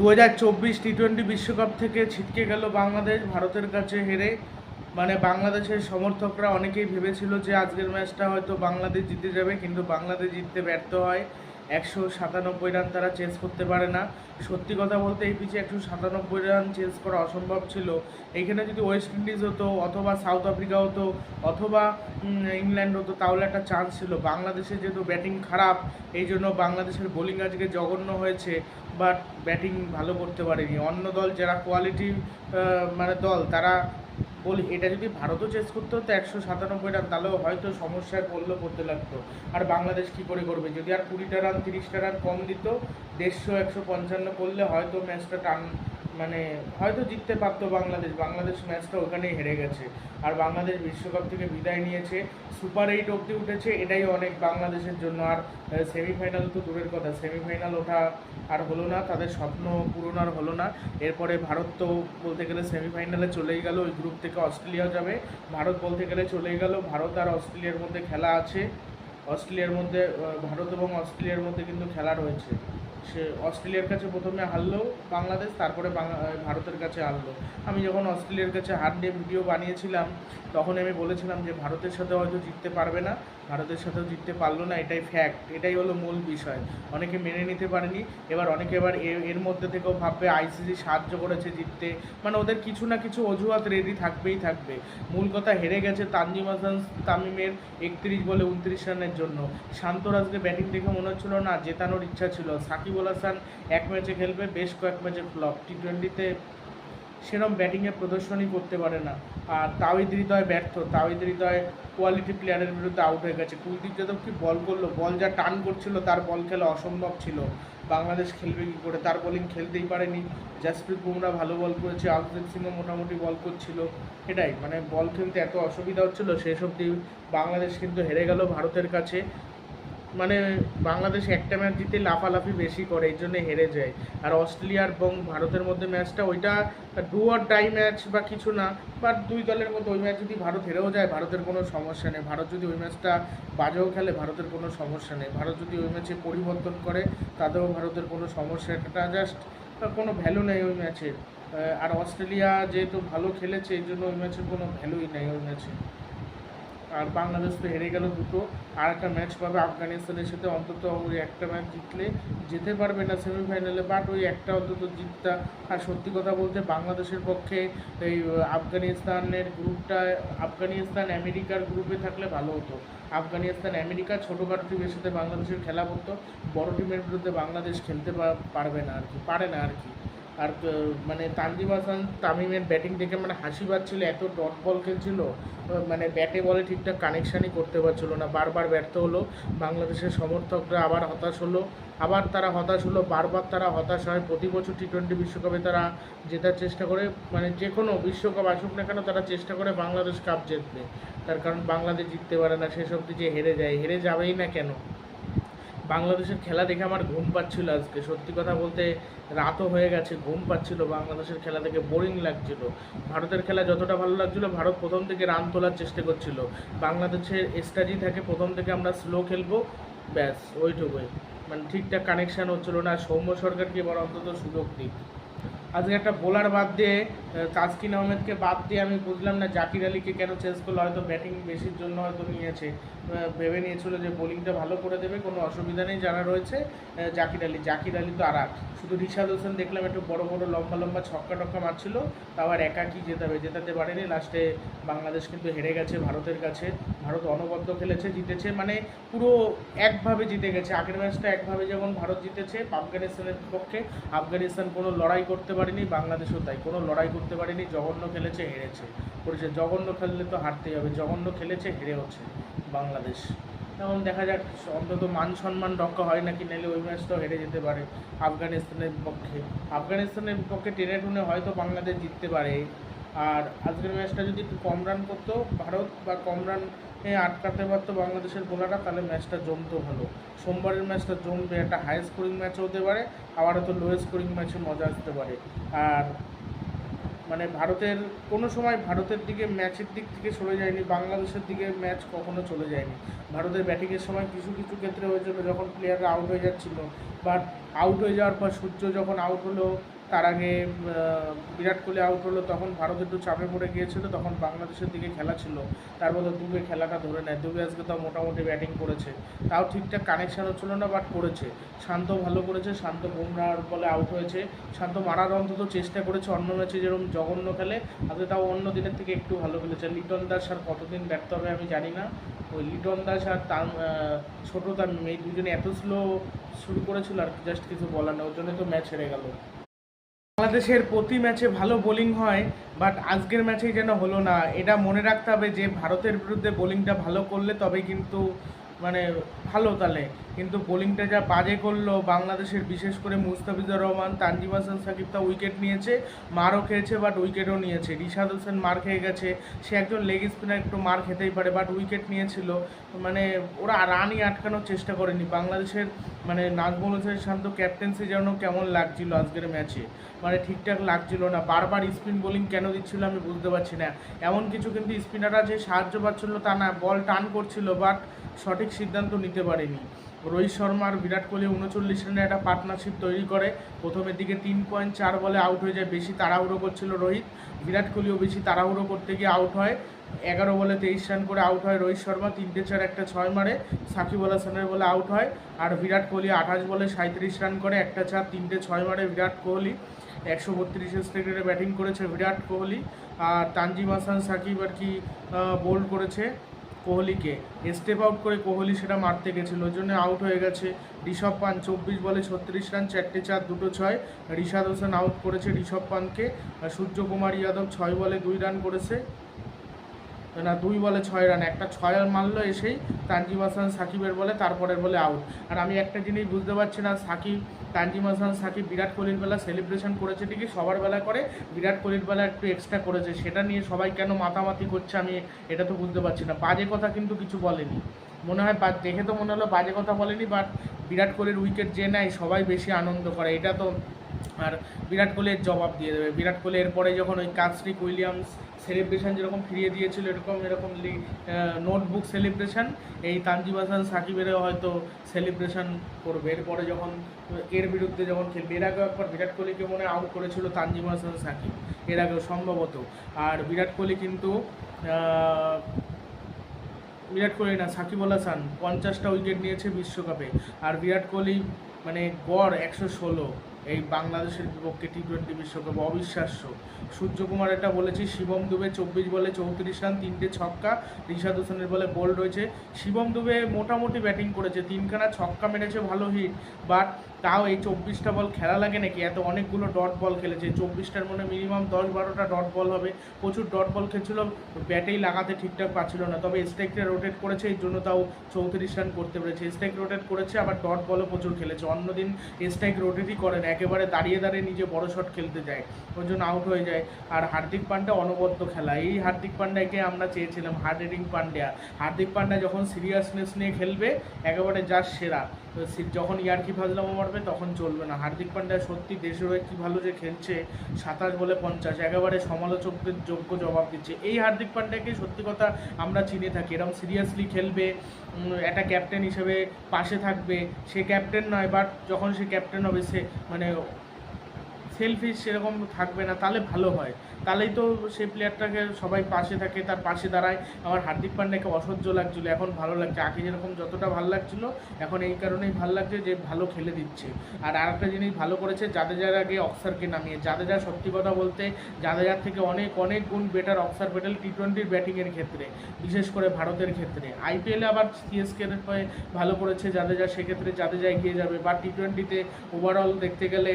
দু হাজার চব্বিশ টি টোয়েন্টি বিশ্বকাপ থেকে ছিটকে গেল বাংলাদেশ। ভারতের কাছে হেরে মানে বাংলাদেশের সমর্থকরা অনেকেই ভেবেছিল যে আজকের ম্যাচটা হয়তো বাংলাদেশ জিতে যাবে, কিন্তু বাংলাদেশ জিততে ব্যর্থ হয়। একশো সাতানব্বই রান তারা চেস করতে পারে না। সত্যি কথা বলতে এই পিচে একশো সাতানব্বই রান চেস করা অসম্ভব ছিল। এইখানে যদি ওয়েস্ট ইন্ডিজ হতো, অথবা সাউথ আফ্রিকা হতো, অথবা ইংল্যান্ড হতো, তাহলে একটা চান্স ছিল। বাংলাদেশের যেহেতু ব্যাটিং খারাপ, এই জন্য বাংলাদেশের বোলিং আজকে জঘন্য হয়েছে। বাট ব্যাটিং ভালো করতে পারেনি। অন্য দল যারা কোয়ালিটি মানে দল, তারা বলি, এটা যদি ভারতও চেস করতে হতো একশো সাতানব্বই রান তাহলেও হয়তো সমস্যায় পড়লেও করতে লাগতো। আর বাংলাদেশ কি করে করবে? যদি আর কুড়িটা রান তিরিশটা রান কম দিত, দেড়শো, একশো পঞ্চান্ন করলে হয়তো ম্যাচটা টান মানে হয়তো জিততে পারতো বাংলাদেশ। বাংলাদেশ ম্যাচটা ওখানেই হেরে গেছে। আর বাংলাদেশ বিশ্বকাপ থেকে বিদায় নিয়েছে সুপার এইট অবধি উঠেছে, এটাই অনেক বাংলাদেশের জন্য। আর সেমিফাইনাল তো দূরের কথা সেমিফাইনাল ওঠা আর হলো না, তাদের স্বপ্ন পূরণ আর হলো না। এরপরে ভারত তো বলতে গেলে সেমিফাইনালে চলেই গেল, ওই গ্রুপ থেকে অস্ট্রেলিয়া যাবে। ভারত বলতে গেলে চলে গেল। ভারত আর অস্ট্রেলিয়ার মধ্যে খেলা আছে। অস্ট্রেলিয়ার মধ্যে ভারত এবং অস্ট্রেলিয়ার মধ্যে কিন্তু খেলা রয়েছে। সে অস্ট্রেলিয়ার কাছে প্রথমে হারলো বাংলাদেশ, তারপরে ভারতের কাছে হারলো। আমি যখন অস্ট্রেলিয়ার কাছে হার দিয়ে ভিডিও বানিয়েছিলাম, তখন আমি বলেছিলাম যে ভারতের সাথে হয়তো জিততে পারবে না, ভারতের সাথেও জিততে পারল না, এটাই ফ্যাক্ট এটাই হলো মূল বিষয়। অনেকে মেনে নিতে পারেনি, এবার অনেকে এবার এর মধ্যে থেকেও ভাববে আইসিসি সাহায্য করেছে জিততে। মানে ওদের কিছু না কিছু অজুহাত রেডি থাকবেই থাকবে। মূল কথা হেরে গেছে তানজিম হাসান তামিমের একত্রিশ বলে উনত্রিশ রানের জন্য। শান্তর আজকে ব্যাটিং দেখে মনে হচ্ছিল না, জেতানোর ইচ্ছা ছিল। সাকিবুল হাসান এক ম্যাচে খেলবে, বেশ কয়েক ম্যাচে ফ্লপ। টি টোয়েন্টিতে সেরকম ব্যাটিংয়ে প্রদর্শনই করতে পারে না। আর তাওহিদ হৃদয় ব্যর্থ। তাওহিদ হৃদয় কোয়ালিটি প্লেয়ারের বিরুদ্ধে আউট হয়ে গেছে। কুলদীপ যাদব কি বল করল? বল যা টান করছিল, তার বল খেলা অসম্ভব ছিল। বাংলাদেশ খেলবে কী করে? তার বোলিং খেলতেই পারেনি। জাসপ্রীত বুমরা ভালো বল করেছে। আফজল সিংও মোটামুটি বল করছিল। এটাই মানে বল খেলতে এত অসুবিধা হচ্ছিল, শেষ অবধি বাংলাদেশ কিন্তু হেরে গেল ভারতের কাছে। মানে বাংলাদেশ একটা ম্যাচ জিতে লাফালাফি বেশি করে এই জন্য হেরে যায়। আর অস্ট্রেলিয়া এবং ভারতের মধ্যে ম্যাচটা ওইটা ডু অর ডাই ম্যাচ বা কিছু না বাট দুই দলের মধ্যে ওই ম্যাচ যদি ভারত হেরেও যায়, ভারতের কোনো সমস্যা নেই। ভারত যদি ওই ম্যাচটা বাজেও খেলে, ভারতের কোনো সমস্যা নেই। ভারত যদি ওই ম্যাচে পরিবর্তন করে, তাতেও ভারতের কোনো সমস্যা এটা জাস্ট কোনো ভ্যালু নেই ওই ম্যাচের আর অস্ট্রেলিয়া যেহেতু ভালো খেলেছে এই জন্য ওই ম্যাচের কোনো ভ্যালুই নেই ওই ম্যাচে আর বাংলাদেশ তো হেরে গেল দুটো। আর একটা ম্যাচ পাবে আফগানিস্তানের সাথে, অন্তত ওই একটা ম্যাচ জিতলে যেতে পারবে না সেমিফাইনালে বাট ওই একটা অন্তত জিতটা। আর সত্যি কথা বলতে বাংলাদেশের পক্ষে এই আফগানিস্তানের গ্রুপটা আফগানিস্তান আমেরিকার গ্রুপে থাকলে ভালো হতো। আফগানিস্তান আমেরিকা ছোটোখাটো টিমের সাথে বাংলাদেশের খেলা করতো, বড় টিমের বিরুদ্ধে বাংলাদেশ খেলতে পারবে না আর কি, পারে না আর কি। আর মানে তানজিম হাসান তামিমের ব্যাটিং দেখে মানে হাসি পাচ্ছিল, এত ডট বল খেলছিল মানে ব্যাটে বলে ঠিকঠাক কানেকশানই করতে পারছিল না। বারবার ব্যর্থ হলো, বাংলাদেশের সমর্থকরা আবার হতাশ হলো, আবার তারা হতাশ হলো, বারবার তারা হতাশ হয়। প্রতি বছর টি টোয়েন্টি বিশ্বকাপে তারা জেতার চেষ্টা করে মানে যে কোনো বিশ্বকাপ আসুক না কেন, তারা চেষ্টা করে বাংলাদেশ কাপ জিতবে। তার কারণ বাংলাদেশ জিততে পারে না, শেষ অবধি যে হেরে যায়, হেরে যাবেই না কেন? বাংলাদেশের খেলা দেখে আমার ঘুম পাচ্ছিল আজকে। সত্যি কথা বলতে রাতও হয়ে গেছে, ঘুম পাচ্ছিল। বাংলাদেশের খেলা দেখে বোরিং লাগছিল। ভারতের খেলা যতটা ভালো লাগছিল, ভারত প্রথম থেকে রান তোলার চেষ্টা করছিল। বাংলাদেশের স্ট্র্যাটেজি থাকে, প্রথম থেকে আমরা স্লো খেলব, ব্যাস, ওইটুকুই। মানে ঠিকঠাক কানেকশান হচ্ছিল না। সৌম্য সরকারকে এবার অন্তত সুযোগ দিক। আজকে একটা বোলার বাদ দিয়ে তাসকিন আহমেদকে বাদ দিয়ে আমি বুঝলাম না জাকির আলীকে কেন চেঞ্জ করল, হয়তো ব্যাটিং বেশির জন্য হয়তো নিয়েছে। ভেবে নিয়েছিল যে বোলিংটা ভালো করে দেবে, কোনো অসুবিধা নেই যারা রয়েছে জাকির আলী। জাকির আলী তো আর এক। শুধু রিশাদ হোসেন দেখলাম একটু বড় বড় লম্বা লম্বা ছক্কা টক্কা মারছিল, তাও আর একাকি জেতাবে জেতাতে পারেনি। লাস্টে বাংলাদেশ কিন্তু হেরে গেছে ভারতের কাছে। ভারত অনবদ্য খেলেছে, জিতেছে মানে পুরো একভাবে জিতে গেছে। আগের ম্যাচটা একভাবে যেমন ভারত জিতেছে, আফগানিস্তানের বিপক্ষে আফগানিস্তান কোনো লড়াই করতে পারেনি, বাংলাদেশও তাই। কোনো লড়াই করতে পারেনি, জঘন্য খেলেছে, হেরেছে। করেছে, জঘন্য খেললে তো হারতেই হবে, জঘন্য খেলেছে, হেরে হচ্ছে বাংলাদেশ। এখন দেখা যাক, অন্তত মান সম্মান রক্ষা হয় নাকি, নাহলে ওই ম্যাচটাও হেরে যেতে পারে আফগানিস্তানের পক্ষে। আফগানিস্তানের পক্ষে টেনে টুনে হয়তো বাংলাদেশ জিততে পারে। আর আজকের ম্যাচটা যদি একটু কম রান করতো, ভারত বা কম রান আটকাতে পারতো বাংলাদেশের বোলাররা তাহলে ম্যাচটা জমতো ভালো। সোমবারের ম্যাচটা জমবে, একটা হাই স্কোরিং ম্যাচও হতে পারে, আবার হয়তো লো স্কোরিং ম্যাচে মজা আসতে পারে। আর মানে ভারতের, কোনো সময় ভারতের দিকে ম্যাচের দিক থেকে সরে যায়নি, বাংলাদেশের দিকে ম্যাচ কখনো চলে যায়নি। ভারতের ব্যাটিংয়ের সময় কিছু কিছু ক্ষেত্রে হয়েছিল যখন প্লেয়াররা আউট হয়ে যাচ্ছিল বাট আউট হয়ে যাওয়ার পর সূর্য যখন আউট হলো তার আগে বিরাট কোহলি আউট হলো, তখন ভারত একটু চাপে পড়ে গিয়েছিল, তখন বাংলাদেশের দিকে খেলা ছিল। তার মধ্যে দুবে খেলাটা ধরে নেয়। দুবে আজকে তাও মোটামুটি ব্যাটিং করেছে। তাও ঠিকঠাক কানেকশান হচ্ছিল না বাট করেছে। শান্ত ভালো করেছে, শান্ত বুমরার বলে আউট হয়েছে। শান্ত মারার অন্তত চেষ্টা করেছে, অন্য ম্যাচে যেরকম জঘন্য খেলে, আজকে তাও অন্য দিনের থেকে একটু ভালো খেলেছে। লিটন দাস আর কতদিন ব্যর্থ হবে আমি জানি না। ওই লিটন দাস আর তার ছোটো তার এই দুজনে এত স্লো শুরু করেছিল আর জাস্ট কিছু বলার না ওর জন্য তো ম্যাচ হেরে গেল। বাংলাদেশের প্রতি ম্যাচে ভালো বোলিং হয় বাট আজকের ম্যাচেই যেন হলো না। এটা মনে রাখতে হবে যে, ভারতের বিরুদ্ধে বোলিংটা ভালো করলে তবে কিন্তু মানে ভালো তাহলে কিন্তু বোলিংটা যা বাজে করল, বাংলাদেশের বিশেষ করে মুস্তাফিজুর রহমান, তানজিম হাসান সাকিব তা উইকেট নিয়েছে, মারও খেয়েছে বাট উইকেটও নিয়েছে। রিশাদ হোসেন মার খেয়ে গেছে, সে একজন লেগ স্পিনার একটু মার খেতেই পারে বাট উইকেট নিয়েছিল। মানে ওরা রানই আটকানোর চেষ্টা করেনি। বাংলাদেশের মানে নাজমুল হোসেন শান্ত ক্যাপ্টেন্সি যেন কেমন লাগছিল আজকের ম্যাচে মানে ঠিকঠাক লাগছিল না। বারবার স্পিন বোলিং কেন দিচ্ছিল আমি বুঝতে পারছি না। এমন কিছু কিন্তু স্পিনাররা যে সাহায্য পাচ্ছিল তা না বল টান করছিল বাট সঠিক সিদ্ধান্ত নিতে পারেনি। রোহিত শর্মা আর বিরাট কোহলি উনচল্লিশ রানের একটা পার্টনারশিপ তৈরি করে। প্রথমের দিকে তিন পয়েন্ট চার বলে আউট হয়ে যায়, বেশি তাড়াহুড়ো করছিল রোহিত। বিরাট কোহলিও বেশি তাড়াহুড়ো করতে গিয়ে আউট হয়। এগারো বলে তেইশ রান করে আউট হয় রোহিত শর্মা, তিনটে চার, একটা ছয় মারে। সাকিব আল হাসানের বলে আউট হয়। আর বিরাট কোহলি আঠাশ বলে সাঁত্রিশ রান করে, একটা চার, তিনটে ছয় মারে বিরাট কোহলি। একশো বত্রিশ স্ট্রেকেটে ব্যাটিং করেছে বিরাট কোহলি। আর তানজিম হাসান, সাকিব আর কি বোল্ড করেছে। কোহলিকে। স্টেপ আউট করে কোহলি সেটা মারতে গেছিল। ওই জন্য আউট হয়ে গেছে ঋষভ পান চব্বিশ বলে ছত্রিশ রান, চারটে চার, দুটো ছয়। ঋষাদ হোসেন আউট করেছে ঋষভ পানকে সূর্যকুমার যাদব ছয় বলে দুই রান করেছে। না, দুই বলে ছয় রান, একটা ছয় রান মারলো এসেই তানজিম হাসান সাকিবের বলে, তারপরের বলে আউট আর আমি একটা জিনিস বুঝতে পারছি না, সাকিব, তানজিম হাসান, সাকিব বিরাট কোহলির বেলা সেলিব্রেশন করেছে ঠিকই, সবার বেলা করে বিরাট কোহলির বেলা একটু এক্সট্রা করেছে, সেটা নিয়ে সবাই কেন মাতামাতি করছে আমি এটা তো বুঝতে পারছি না। বাজে কথা কিন্তু কিছু বলেনি। মনে হয় বা- দেখে তো মনে হলো বাজে কথা বলেনি বাট বিরাট কোহলির উইকেট যে নেয় সবাই বেশি আনন্দ করে, এটা তো আর বিরাট কোহলির জবাব দিয়ে দেবে। বিরাট কোহলি এরপরে যখন ওই কাসরিক উইলিয়ামস সেলিব্রেশন যেরকম ফিরিয়ে দিয়েছিল, এরকম এরকম নোটবুক সেলিব্রেশন এই তানজিম হাসান, সাকিবেরও হয়তো সেলিব্রেশন করবে। এরপরে যখন, এর বিরুদ্ধে যখন খেলবে, এর আগেও একবার বিরাট কোহলিকে মনে আউট করেছিল তানজিম হাসান, সাকিব। এর আগেও সম্ভবত। আর বিরাট কোহলি কিন্তু বিরাট কোহলি না, সাকিব আল হাসান পঞ্চাশটা উইকেট নিয়েছে বিশ্বকাপে। আর বিরাট কোহলি মানে গড় একশো ষোলো। এই বাংলাদেশের বিপক্ষে টি টোয়েন্টি বিশ্বকাপ অবিশ্বাস্য। সূর্যকুমার এটা বলেছে, শিবম দুবে চব্বিশ বলে চৌত্রিশ রান, তিনটে ছক্কা। ঋষাদ হোসেনের বলে বোল্ড রয়েছে শিবম দুবে মোটামুটি ব্যাটিং করেছে, তিনখানা ছক্কা মেরেছে, ভালো হিট। বাট তাও এই চব্বিশটা বল খেলা লাগে নাকি? এত অনেকগুলো ডট বল খেলেছে। চব্বিশটার মনে মিনিমাম দশ বারোটা ডট বল হবে। প্রচুর ডট বল খেলছিল ব্যাটেই লাগাতে ঠিকঠাক পাচ্ছিল না। তবে স্ট্রাইকটা রোটেট করেছে এই জন্য তাও চৌত্রিশ রান করতে পেরেছে। স্ট্রাইক রোটেট করেছে, আবার ডট বলও প্রচুর খেলেছে। অন্যদিন স্ট্রাইক রোটেটই করে না। একেবারে দাঁড়িয়ে দাঁড়িয়ে নিজে বড় শট খেলতে যায়। ওই জন্য আউট হয়ে যায়। আর হার্দিক পান্ডা অনবদ্য খেলা। এই হার্দিক পান্ডাকে আমরা চেয়েছিলাম। হার্ড হিটিং পান্ডিয়া হার্দিক পান্ডা যখন সিরিয়াসনেস নিয়ে খেলবে, একেবারে যার সেরা। যখন ইয়ার্কি ফাজলামো মারবে, তখন চলবে না। হার্দিক পান্ডা সত্যি দেশের হয়ে কী ভালো যে খেলছে, সাতাশ বলে পঞ্চাশ, একেবারে সমালোচকদের যোগ্য জবাব দিচ্ছে। এই হার্দিক পান্ডাকে সত্যি কথা আমরা চিনে থাকি। এরকম সিরিয়াসলি খেলবে একটা ক্যাপ্টেন হিসেবে পাশে থাকবে। সে ক্যাপ্টেন নয় বাট যখন সে ক্যাপ্টেন হবে, সে মানে সেলফিশ সেরকম থাকবে না, তাহলে ভালো হয়। তাহলেই তো সেই প্লেয়ারটাকে সবাই পাশে থাকে, তার পাশে দাঁড়ায়। আমার হার্দিক পান্ডাকে অসহ্য লাগছিল, এখন ভালো লাগছে। আগে যেরকম যতটা ভালো লাগছিল, এখন এই কারণেই ভালো লাগছে যে ভালো খেলে দিচ্ছে। আর আরেকটা জিনিস ভালো করেছে, জাদেজার আগে অক্সারকে নামিয়ে। জাদেজা সত্যি কথা বলতে, জাদেজার থেকে অনেক অনেক গুণ বেটার অক্সার পেটেল টি টোয়েন্টির ব্যাটিংয়ের ক্ষেত্রে, বিশেষ করে ভারতের ক্ষেত্রে। আইপিএলে আবার সিএসকের হয়ে ভালো করেছে জাদেজা, সেক্ষেত্রে জাদেজা এগিয়ে যাবে। বা টি টোয়েন্টিতে ওভারঅল দেখতে গেলে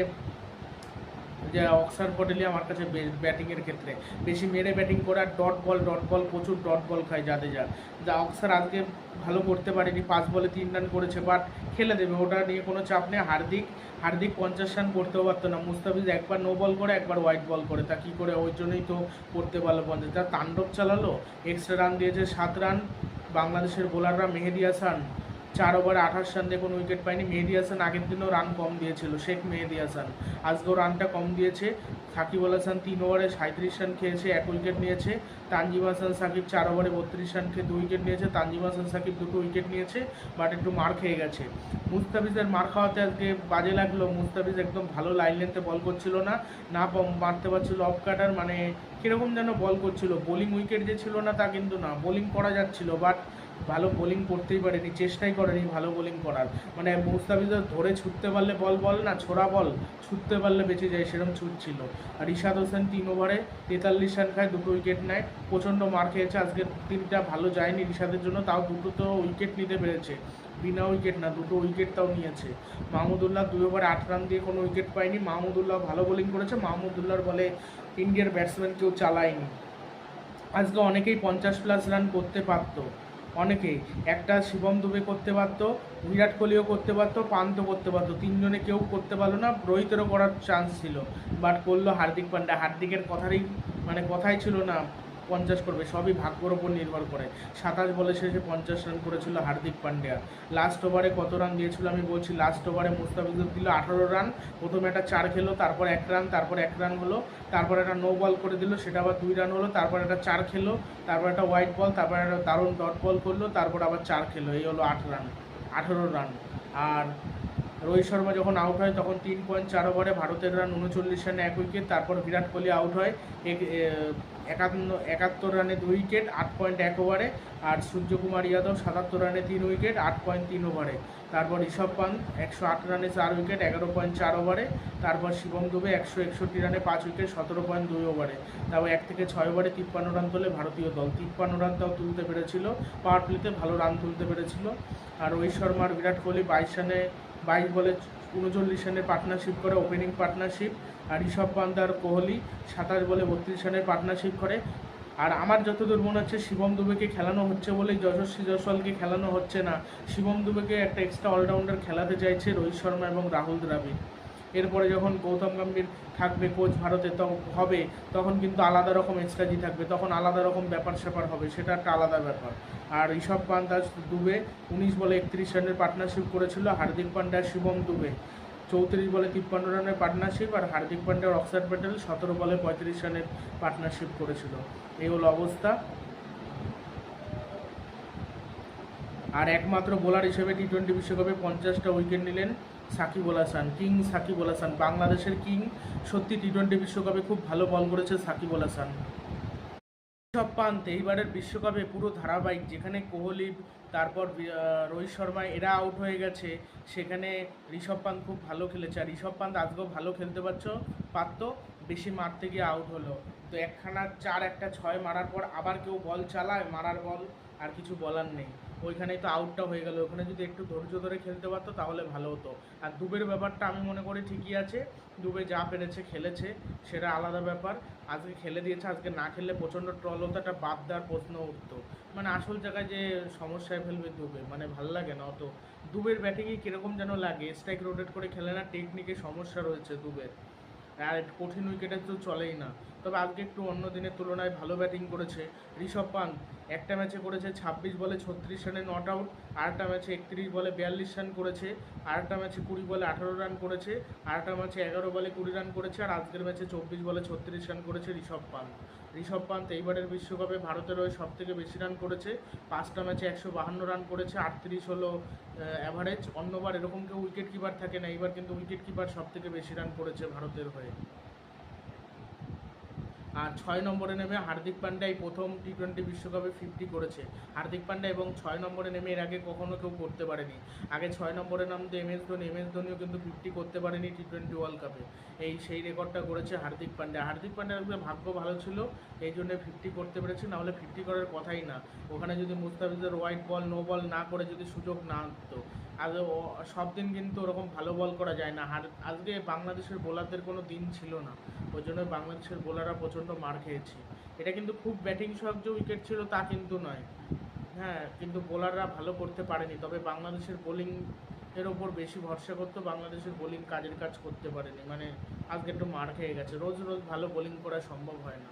যে অক্সার পটেলই আমার কাছে ব্যাটিংয়ের ক্ষেত্রে। বেশি মেরে ব্যাটিং করে, ডট বল ডট বল, প্রচুর ডট বল খায় জাদেজা। যা অক্সার আজকে ভালো করতে পারেনি, পাঁচ বলে তিন রান করেছে, বাট খেলে দেবে। ওটা নিয়ে কোনো চাপ নেই। হার্দিক হার্দিক পঞ্চাশ রান করতেও পারতো না। মুস্তাফিজ একবার নো বল করে, একবার হোয়াইট বল করে। তা কী করে? ওই জন্যই তো করতে পারল পঞ্চাশ। তা তাণ্ডব চালালো। এক্সট্রা রান দিয়েছে, সাত রান। বাংলাদেশের বোলাররা মেহেদি হাসান চার ওভারে আঠাশ রান দিয়ে কোনো উইকেট পায়নি। মেহেদি হাসান আগের দিনও রান কম দিয়েছিল, শেখ মেহেদি হাসান। আজকেও রানটা কম দিয়েছে। সাকিব আল হাসান তিন ওভারে সাঁত্রিশ রান খেয়েছে, এক উইকেট নিয়েছে। তানজিম হাসান, সাকিব চার ওভারে বত্রিশ রান খেয়ে দু উইকেট নিয়েছে। তানজিম হাসান, সাকিব দুটো উইকেট নিয়েছে বাট একটু মার খেয়ে গেছে। মুস্তাফিজের মার খাওয়াতে আজকে বাজে লাগল। মুস্তাফিজ একদম ভালো লাইন লেনতে বল করছিল না না মারতে পারছিল অফ কাটার মানে কীরকম যেন বল করছিল। বোলিং উইকেট যে ছিল না তা কিন্তু না বোলিং করা যাচ্ছিল বাট ভালো বোলিং করতেই পারেনি, চেষ্টাই করেনি ভালো বোলিং করার। মানে মুস্তাফিজের ধরে ছুটতে পারলে বল বল না, ছোড়া বল ছুটতে পারলে বেঁচে যায়, সেরকম ছুটছিল। আর ইশাদ হোসেন তিন ওভারে তেতাল্লিশ রান খায়, দুটো উইকেট নেয়। প্রচণ্ড মার খেয়েছে, আজকে দিনটা ভালো যায়নি রিশাদের জন্য, তাও দুটো তো উইকেট নিতে পেরেছে। বিনা উইকেট না, দুটো উইকেট তাও নিয়েছে। মাহমুদুল্লাহ দুই ওভারে আট রান দিয়ে কোনো উইকেট পায়নি। মাহমুদুল্লাহ ভালো বোলিং করেছে মাহমুদুল্লাহর বলে ইন্ডিয়ার ব্যাটসম্যান কেউ চালায়নি। আজকে অনেকেই পঞ্চাশ প্লাস রান করতে পারতো। অনেকেই একটা শিবম দুবে করতে পারত, বিরাট কোহলিও করতে পারতো পান্ত করতে পারতো। তিনজনে কেউ করতে পারল না, রোহিতেরও করার চান্স ছিল। বাট করল হার্দিক পান্ডা। হার্দিকের কথারই মানে কথাই ছিল না। পঞ্চাশ করবে, সবই ভাগ্যর ওপর নির্ভর করে। সাতাশ বলে শেষে পঞ্চাশ রান করেছিল হার্দিক পান্ডিয়া। লাস্ট ওভারে কত রান দিয়েছিল আমি বলছি লাস্ট ওভারে মুস্তাফিজুর দিল আঠারো রান প্রথমে একটা চার খেলো, তারপর এক রান তারপর এক রান হলো, তারপর একটা নো বল করে দিল, সেটা আবার দুই রান হলো, তারপর একটা চার খেলো, তারপর একটা হোয়াইট বল তারপর একটা দারুণ ডট বল করল, তারপর আবার চার খেলো, এই হলো আট রান আঠেরো রান আর রোহিত শর্মা যখন আউট হয়, তখন তিন পয়েন্ট চার ওভারে ভারতের রান উনচল্লিশ রানে এক উইকেট তারপর বিরাট কোহলি আউট হয় একান্ন, একাত্তর রানে দুই উইকেট, আট পয়েন্ট এক ওভারে। আর সূর্যকুমার যাদব সাতাত্তর রানে তিন উইকেট, আট পয়েন্ট তিন ওভারে। তারপর ঋষভ পান্ত একশো আট রানে চার উইকেট, এগারো পয়েন্ট চার ওভারে। তারপর শিবম দুবে একশো একষট্টি রানে পাঁচ উইকেট, সতেরো পয়েন্ট দুই ওভারে। তারপর এক থেকে ছয় ওভারে তিপ্পান্ন রান তোলে ভারতীয় দল। তিপ্পান্ন রান তাও তুলতে পেরেছিল। পাওয়ার প্লেতে ভালো রান তুলতে পেরেছিল। আর রোহিত শর্মার বিরাট কোহলি বাইশ রানে বাইশ বলে উনচল্লিশ রানের পার্টনারশিপ করে ওপেনিং পার্টনারশিপ আর ঋষভ পান্ত আর কোহলি সাতাশ বলে বত্রিশ রানের পার্টনারশিপ করে। আর আমার যতদূর মনে হচ্ছে, শিবম দুবেকে খেলানো হচ্ছে বলে যশস্বী জয়সওয়ালকে খেলানো হচ্ছে না। শিবম দুবেকে একটা এক্সট্রা অলরাউন্ডার খেলাতে চাইছে রোহিত শর্মা এবং রাহুল দ্রাবিড়। এরপরে যখন গৌতম গম্ভীর থাকবে, কোচ ভারতে হবে, তখন কিন্তু আলাদা রকম স্ট্র্যাটেজি থাকবে, তখন আলাদা রকম ব্যাপার স্যাপার হবে, সেটা একটা আলাদা ব্যাপার। আর ঋষভ আজ দুবে, উনিশ বলে একত্রিশ রানের পার্টনারশিপ করেছিল হার্দিক পান্ডা, শিবম দুবে। চৌত্রিশ বলে তিপ্পান্ন রানের পার্টনারশিপ আর হার্দিক পান্ডা অক্সার প্যাটেল সতেরো বলে পঁয়ত্রিশ রানের পার্টনারশিপ করেছিল। এই হলো অবস্থা। আর একমাত্র বোলার হিসেবে টি টোয়েন্টি বিশ্বকাপে পঞ্চাশটা উইকেট নিলেন। সাকিব হাসান, কিং সাকিব হাসান, বাংলাদেশের কিং। সত্যি টি টোয়েন্টি বিশ্বকাপে খুব ভালো বল করেছে সাকিব হাসান। ঋষভ পান্ত এইবারের বিশ্বকাপে পুরো ধারাবাহিক, যেখানে কোহলি তারপর রোহিত শর্মা এরা আউট হয়ে গেছে, সেখানে ঋষভ পান্ত খুব ভালো খেলেছে। আর ঋষভ পান্ত আজকেও ভালো খেলতে পারছ? পারতো? বেশি মারতে গিয়ে আউট হলো। তো একখানা চার একটা ছয় মারার পর আবার কেউ বল চালায়, মারার বল আর কিছু বলার নেই। ওইখানেই তো আউটটা হয়ে গেল। ওখানে যদি একটু ধৈর্য ধরে খেলতে পারতো তাহলে ভালো হতো। আর দুবের ব্যাপারটা আমি মনে করি ঠিকই আছে। দুবে যা পেরেছে, খেলেছে, সেটা আলাদা ব্যাপার। আজকে খেলে দিয়েছে, আজকে না খেললে প্রচণ্ড ট্রল হতো, একটা বাদ দেওয়ার প্রশ্ন উঠতো। মানে আসল জায়গায় যে সমস্যায় ফেলবে দুবে মানে ভালো লাগে না অত। দুবের ব্যাটিংয়ে কীরকম যেন লাগে স্ট্রাইক রোটেট করে খেলে না টেকনিকে সমস্যা রয়েছে দুবের। আর কঠিন উইকেটে তো চলেই না। তবে আজকে একটু অন্য দিনের তুলনায় ভালো ব্যাটিং করেছে ঋষভ পান্ত। একটা ম্যাচে করেছে ছাব্বিশ বলে ছত্রিশ রানে নট আউট, আরেকটা ম্যাচে একত্রিশ বলে বিয়াল্লিশ রান করেছে, আরেকটা ম্যাচে কুড়ি বলে আঠারো রান করেছে, আরেকটা ম্যাচে এগারো বলে কুড়ি রান করেছে, আর আজকের ম্যাচে চব্বিশ বলে ছত্রিশ রান করেছে ঋষভ পান্ত। ঋষভ পান্ত এইবারের বিশ্বকাপে ভারতের হয়ে সব থেকে বেশি রান করেছে, পাঁচটা ম্যাচে একশো বাহান্ন রান করেছে, আটত্রিশ হলো অ্যাভারেজ অন্যবার এরকম কেউ উইকেট কিপার থাকে না, এইবার কিন্তু উইকেট কিপার সব থেকে বেশি রান করেছে ভারতের হয়ে। আর ছয় নম্বরে নেমে হার্দিক পান্ডা এই প্রথম টি টোয়েন্টি বিশ্বকাপে ফিফটি করেছে। হার্দিক পান্ডা এবং ছয় নম্বরে নেমে এর আগে কখনো কেউ করতে পারেনি। আগে ছয় নম্বরে নামতে M S Dhoni M S ধোনিও কিন্তু ফিফটি করতে পারেনি টি টোয়েন্টি ওয়ার্ল্ড কাপে এই সেই রেকর্ডটা করেছে হার্দিক পান্ডা। হার্দিক পান্ডার ভাগ্য ভালো ছিল, এই জন্য ফিফটি করতে পেরেছে, নাহলে ফিফটি করার কথাই না। ওখানে যদি মুস্তাফিজের হোয়াইট বল নো বল না করে যদি সুযোগ না আসতো আজ সব দিন কিন্তু ওরকম ভালো বল করা যায় না। আর আজকে বাংলাদেশের বোলারদের কোনো দিন ছিল না। ওই জন্য বাংলাদেশের বোলাররা প্রচণ্ড মার খেয়েছে। এটা কিন্তু খুব ব্যাটিং সহ যে উইকেট ছিল তা কিন্তু নয়। হ্যাঁ কিন্তু বোলাররা ভালো করতে পারেনি। তবে বাংলাদেশের বোলিং এর ওপর বেশি ভরসা করতো বাংলাদেশের বোলিং কাজের কাজ করতে পারেনি। মানে আজকে একটু মার খেয়ে গেছে। রোজ রোজ ভালো বোলিং করা সম্ভব হয় না।